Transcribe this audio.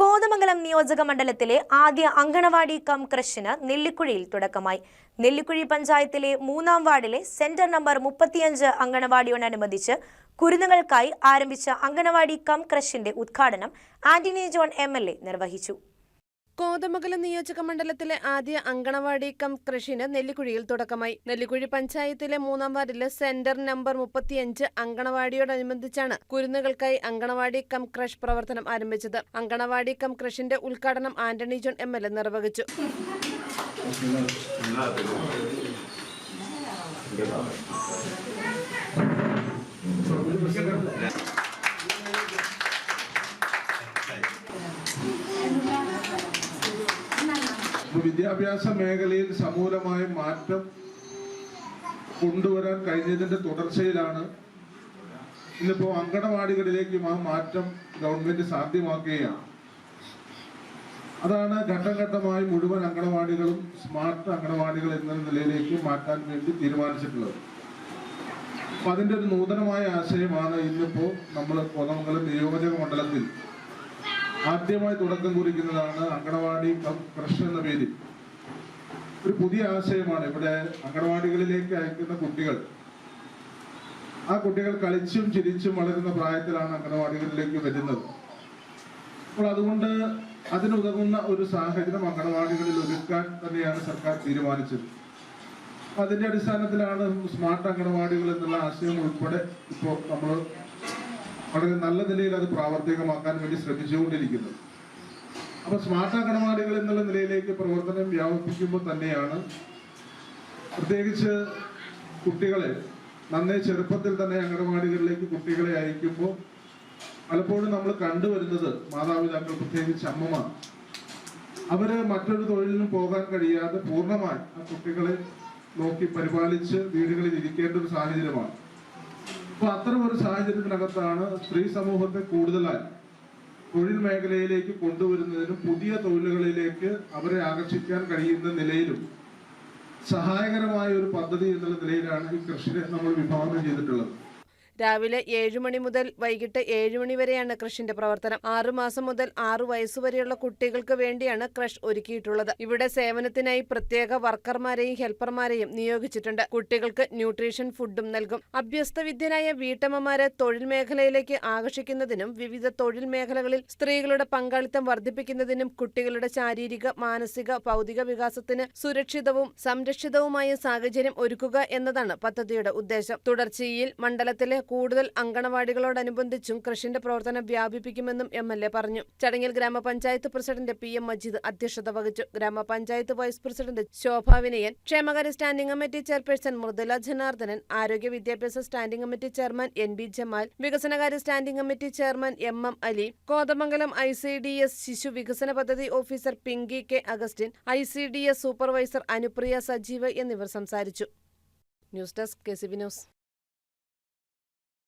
കോതമംഗലം നിയോജക മണ്ഡലത്തിലെ ആദ്യ അങ്കണവാടി കം ക്രഷിന് നെല്ലിക്കുഴിയിൽ തുടക്കമായി. നെല്ലിക്കുഴി പഞ്ചായത്തിലെ മൂന്നാം വാർഡിലെ സെന്റർ നമ്പർ മുപ്പത്തിയഞ്ച് അങ്കണവാടിയോടനുബന്ധിച്ച് കുരുന്നുകൾക്കായി ആരംഭിച്ച അങ്കണവാടി കം ക്രഷിന്റെ ഉദ്ഘാടനം ആന്റണി ജോൺ എം നിർവഹിച്ചു. കോതമംഗലം നിയോജക മണ്ഡലത്തിലെ ആദ്യ അങ്കണവാടി കം കൃഷിന് നെല്ലിക്കുഴിയിൽ തുടക്കമായി. നെല്ലിക്കുഴി പഞ്ചായത്തിലെ മൂന്നാം വാർഡിലെ സെന്റർ നമ്പർ മുപ്പത്തിയഞ്ച് അങ്കണവാടിയോടനുബന്ധിച്ചാണ് കുരുന്നുകൾക്കായി അങ്കണവാടി കം ക്രഷ് പ്രവർത്തനം ആരംഭിച്ചത്. അങ്കണവാടി കം ക്രഷിന്റെ ഉദ്ഘാടനം Antony John M L A നിർവഹിച്ചു. വിദ്യാഭ്യാസ മേഖലയിൽ സമൂലമായ മാറ്റം കൊണ്ടുവരാൻ കഴിഞ്ഞതിന്റെ തുടർച്ചയിലാണ്. ഇന്നിപ്പോ അങ്കണവാടികളിലേക്കും ആ മാറ്റം ഗവൺമെന്റ് സാധ്യമാക്കുകയാണ്. അതാണ് ഘട്ടം ഘട്ടമായി മുഴുവൻ അങ്കണവാടികളും സ്മാർട്ട് അങ്കണവാടികൾ എന്ന നിലയിലേക്ക് മാറ്റാൻ വേണ്ടി തീരുമാനിച്ചിട്ടുള്ളത്. അപ്പൊ അതിന്റെ ഒരു നൂതനമായ ആശയമാണ് ഇന്നിപ്പോ നമ്മൾ കോതമംഗലം നിയോജക മണ്ഡലത്തിൽ ആദ്യമായി തുടക്കം കുറിക്കുന്നതാണ് അങ്കണവാടി കൃഷി എന്ന പേരിൽ ഒരു പുതിയ ആശയമാണ് ഇവിടെ അങ്കണവാടികളിലേക്ക് അയക്കുന്ന കുട്ടികൾ. ആ കുട്ടികൾ കളിച്ചും ചിരിച്ചും വളരുന്ന പ്രായത്തിലാണ് അങ്കണവാടികളിലേക്ക് വരുന്നത്. അപ്പോൾ അതുകൊണ്ട് അതിനുതകുന്ന ഒരു സാഹചര്യം അങ്കണവാടികളിൽ ഒരുക്കാൻ തന്നെയാണ് സർക്കാർ തീരുമാനിച്ചത്. അതിന്റെ അടിസ്ഥാനത്തിലാണ് സ്മാർട്ട് അങ്കണവാടികൾ എന്നുള്ള ആശയം ഉൾപ്പെടെ ഇപ്പോൾ നമ്മൾ വളരെ നല്ല നിലയിൽ അത് പ്രാവർത്തികമാക്കാൻ വേണ്ടി ശ്രമിച്ചുകൊണ്ടിരിക്കുന്നത് അപ്പൊ സ്മാർട്ട് അങ്കണവാടികൾ എന്നുള്ള നിലയിലേക്ക് പ്രവർത്തനം വ്യാപിപ്പിക്കുമ്പോൾ തന്നെയാണ് പ്രത്യേകിച്ച് കുട്ടികളെ നന്നേ ചെറുപ്പത്തിൽ തന്നെ അങ്കണവാടികളിലേക്ക് കുട്ടികളെ അയക്കുമ്പോൾ പലപ്പോഴും നമ്മൾ കണ്ടുവരുന്നത് മാതാപിതാക്കൾ പ്രത്യേകിച്ച് അമ്മമാർ. അവർ മറ്റൊരു തൊഴിലിനും പോകാൻ കഴിയാതെ പൂർണമായി ആ കുട്ടികളെ നോക്കി പരിപാലിച്ച് വീടുകളിൽ ഇരിക്കേണ്ട ഒരു സാഹചര്യമാണ്. അപ്പൊ അത്തരം ഒരു സാഹചര്യത്തിനകത്താണ് സ്ത്രീ സമൂഹത്തെ കൂടുതലായി തൊഴിൽ മേഖലയിലേക്ക് കൊണ്ടുവരുന്നതിനും പുതിയ തൊഴിലുകളിലേക്ക് അവരെ ആകർഷിക്കാൻ കഴിയുന്ന നിലയിലും സഹായകരമായ ഒരു പദ്ധതി എന്നുള്ള നിലയിലാണ് ഈ കൃഷിനെ നമ്മൾ വിഭാവനം ചെയ്തിട്ടുള്ളത്. രാവിലെ ഏഴു മണി മുതൽ വൈകിട്ട് ഏഴു മണി വരെയാണ് ക്രഷിന്റെ പ്രവർത്തനം. ആറു മാസം മുതൽ ആറു വയസ്സുവരെയുള്ള കുട്ടികൾക്ക് വേണ്ടിയാണ് ക്രഷ് ഒരുക്കിയിട്ടുള്ളത്. ഇവിടെ സേവനത്തിനായി പ്രത്യേക വർക്കർമാരെയും ഹെൽപ്പർമാരെയും നിയോഗിച്ചിട്ടുണ്ട്. കുട്ടികൾക്ക് ന്യൂട്രീഷൻ ഫുഡും നൽകും. അഭ്യസ്തവിദ്യരായ വീട്ടമ്മമാരെ തൊഴിൽ മേഖലയിലേക്ക് ആകർഷിക്കുന്നതിനും വിവിധ തൊഴിൽ മേഖലകളിൽ സ്ത്രീകളുടെ പങ്കാളിത്തം വർദ്ധിപ്പിക്കുന്നതിനും കുട്ടികളുടെ ശാരീരിക മാനസിക ഭൗതിക വികാസത്തിന് സുരക്ഷിതവും സംരക്ഷിതവുമായ സാഹചര്യം ഒരുക്കുക എന്നതാണ് പദ്ധതിയുടെ ഉദ്ദേശം. തുടർച്ചയിൽ മണ്ഡലത്തിലെ കൂടുതൽ അങ്കണവാടികളോടനുബന്ധിച്ചും കൃഷിന്റെ പ്രവർത്തനം വ്യാപിപ്പിക്കുമെന്നും എം എൽ എ പറഞ്ഞു. ചടങ്ങിൽ ഗ്രാമപഞ്ചായത്ത് പ്രസിഡന്റ് പി എം മജീദ് അധ്യക്ഷത വഹിച്ചു. ഗ്രാമപഞ്ചായത്ത് വൈസ് പ്രസിഡന്റ് ശോഭാ വിനയൻ ക്ഷേമകാര്യ standing committee chairperson Mridula Janardhanan ആരോഗ്യ വിദ്യാഭ്യാസ standing committee chairman N B Jamal വികസനകാര്യ standing committee chairman M M Ali Kothamangalam I C D S ശിശു വികസന പദ്ധതി officer Pinky K Augustine I C D S supervisor Anupriya Sajeev എന്നിവർ സംസാരിച്ചു. News desk K C B news.